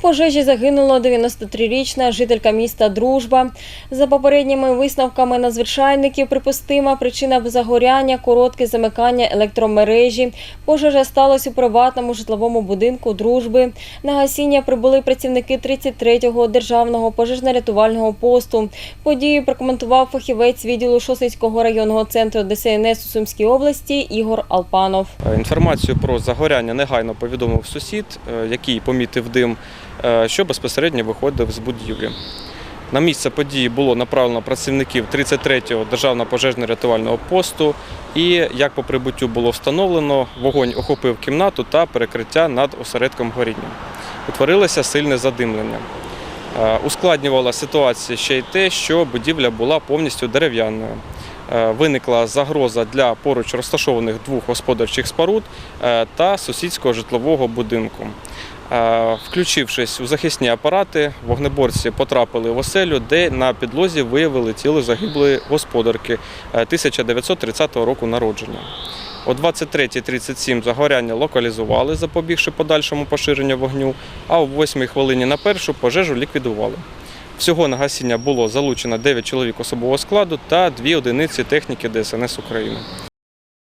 Пожежі загинула 93-річна жителька міста Дружба. За попередніми висновками надзвичайників, припустима причина загоряння – коротке замикання електромережі. Пожежа сталася у приватному житловому будинку Дружби. На гасіння прибули працівники 33-го державного пожежно-рятувального посту. Подію прокоментував фахівець відділу Шосницького районного центру ДСНС у Сумській області Ігор Алпанов. Інформацію про загоряння негайно повідомив сусід, е, який помітив дим, що безпосередньо виходив з будівлі. На місце події було направлено працівників 33-го державного пожежно-рятувального посту. І як по прибуттю було встановлено, вогонь охопив кімнату та перекриття над осередком горіння. Утворилося сильне задимлення. Е, Ускладнювала ситуацію ще й те, що будівля була повністю дерев'яною. Е, Виникла загроза для поруч розташованих двох господарчих споруд е, та сусідського житлового будинку. Е, Включившись у захисні апарати, вогнеборці потрапили в оселю, де на підлозі виявили тіло загиблої господарки е, 1930 року народження. О 23.37 загоряння локалізували, запобігши подальшому поширенню вогню, а о 8 хвилині на першу пожежу ліквідували. Всього на гасіння було залучено 9 чоловік особового складу та 2 одиниці техніки ДСНС України.